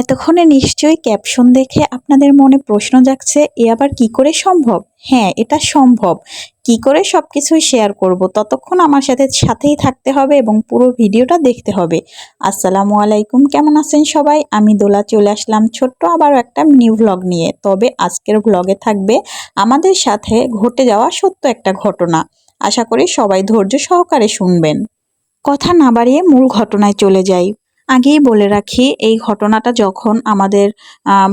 এতক্ষণে নিশ্চয়ই ক্যাপশন দেখে আপনাদের মনে প্রশ্ন জাগছে, এ আবার কি করে সম্ভব? হ্যাঁ এটা সম্ভব। কি করে সব কিছুই শেয়ার করব? ততক্ষণ আমার সাথে, সাথেই থাকতে হবে এবং পুরো ভিডিওটা দেখতে হবে। আসসালামু আলাইকুম, কেমন আছেন সবাই? আমি দোলা চলে আসলাম ছোট্ট আবার একটা নিউ ভ্লগ নিয়ে। তবে আজকের ভ্লগে থাকবে আমাদের সাথে ঘটে যাওয়া সত্য একটা ঘটনা। আশা করি সবাই ধৈর্য সহকারে শুনবেন। কথা না বাড়িয়ে মূল ঘটনায় চলে যাই। আগেই বলে রাখি, এই ঘটনাটা যখন আমাদের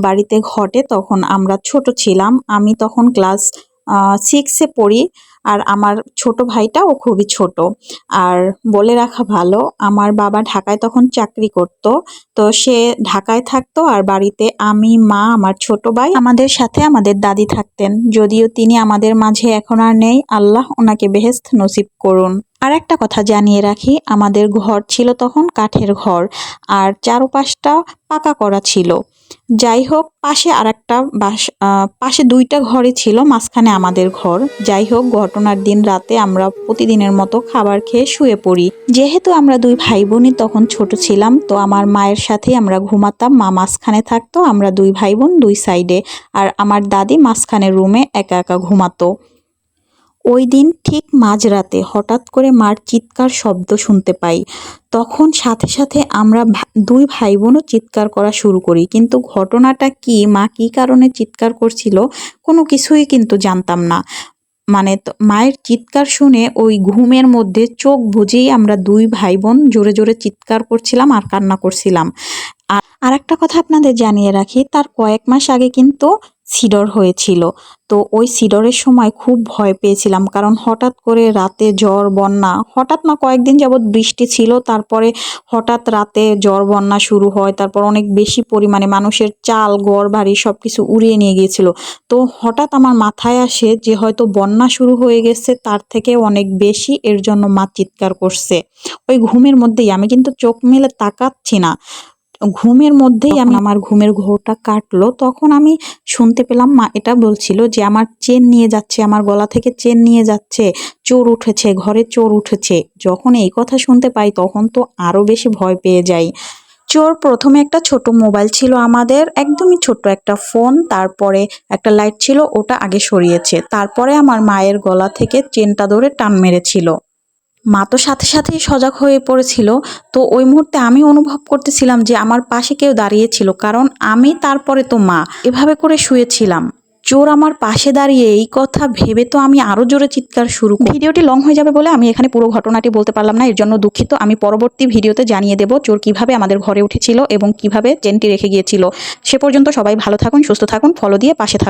বাড়িতে ঘটে তখন আমরা ছোট ছিলাম। আমি তখন ক্লাস সিক্সে পড়ি আর আমার ছোট ভাইটাও খুবই ছোট। আর বলে রাখা ভালো, আমার বাবা ঢাকায় তখন চাকরি করত। তো সে ঢাকায় থাকতো আর বাড়িতে আমি, মা, আমার ছোট ভাই আমাদের সাথে আমাদের দাদি থাকতেন। যদিও তিনি আমাদের মাঝে এখন আর নেই, আল্লাহ ওনাকে বেহেস্ত নসিব করুন। আর একটা কথা জানিয়ে রাখি, আমাদের ঘর ছিল তখন কাঠের ঘর, আর চারপাশটা পাকা করা ছিল। যাই হোক, পাশে আর একটা বাস পাশে দুইটা ঘরই ছিল, মাঝখানে আমাদের ঘর। যাই হোক, ঘটনার দিন রাতে আমরা প্রতিদিনের মতো খাবার খেয়ে শুয়ে পড়ি। যেহেতু আমরা দুই ভাই বোনই তখন ছোট ছিলাম, তো আমার মায়ের সাথেই আমরা ঘুমাতাম, মা মাঝখানে থাকতো, আমরা দুই ভাই বোন দুই সাইডে, আর আমার দাদি মাঝখানে রুমে একা একা ঘুমাতো। ওই দিন ঠিক মাঝরাতে হঠাৎ করে মার চিৎকার শব্দ শুনতে পাই। তখন সাথে সাথে আমরা দুই ভাই বোনও চিৎকার করা শুরু করি। কিন্তু ঘটনাটা কি, মা কী কারণে চিৎকার করছিল, কোনো কিছুই কিন্তু জানতাম না। মানে মায়ের চিৎকার শুনে ওই ঘুমের মধ্যে চোখ বুজেই আমরা দুই ভাই বোন জোরে জোরে চিৎকার করছিলাম আর কান্না করছিলাম। আর একটা কথা আপনাদের জানিয়ে রাখি, তার কয়েক মাস আগে কিন্তু সিডর হয়েছিল। তো ওই সিডরের সময় খুব ভয় পেয়েছিলাম, কারণ হঠাৎ করে রাতে জ্বর, বন্যা, হঠাৎ না কয়েকদিন যাবৎ বৃষ্টি ছিল, তারপরে হঠাৎ রাতে জ্বর, বন্যা শুরু হয়, তারপর অনেক বেশি পরিমাণে মানুষের চাল ঘর বাড়ি সব কিছু উড়িয়ে নিয়ে গিয়েছিল। তো হঠাৎ আমার মাথায় আসে যে হয়তো বন্যা শুরু হয়ে গেছে, তার থেকে অনেক বেশি এর জন্য মা চিৎকার করছে। ওই ঘুমের মধ্যেই আমি কিন্তু চোখ মেলে তাকাচ্ছি না। ঘুমের মধ্যেই আমি আমার ঘুমের ঘোরটা কাটলো তখন আমি শুনতে পেলাম মা এটা বলছিল যে আমার চেন নিয়ে যাচ্ছে আমার গলা থেকে চেন নিয়ে যাচ্ছে চোর উঠেছে ঘরে চোর উঠেছে। যখন এই কথা শুনতে পাই তখন তো আরও বেশি ভয় পেয়ে যাই। চোর প্রথমে একটা ছোট মোবাইল ছিল আমাদের একদমই ছোট একটা ফোন তারপরে একটা লাইট ছিল ওটা আগে সরিয়েছে। তারপরে আমার মায়ের গলা থেকে চেনটা ধরে টান মেরেছিল। মা তো সাথে সাথেই সজাগ হয়ে পড়েছিল। তো ওই মুহূর্তে আমি অনুভব করতেছিলাম যে আমার পাশে কেউ দাঁড়িয়েছিল, কারণ আমি তারপরে তো মা। এভাবে করে শুয়েছিলাম। চোর আমার পাশে দাঁড়িয়ে এই কথা ভেবে তো আমি আরও জোরে চিৎকার শুরু ভিডিওটি লং হয়ে যাবে বলে আমি এখানে পুরো ঘটনাটি বলতে পারলাম না, এর জন্য দুঃখিত। আমি পরবর্তী ভিডিওতে জানিয়ে দেব চোর কীভাবে আমাদের ঘরে উঠেছিল এবং কীভাবে চেনটি রেখে গিয়েছিল। সে পর্যন্ত সবাই ভালো থাকুন, সুস্থ থাকুন ফলো দিয়ে পাশে থাকুন।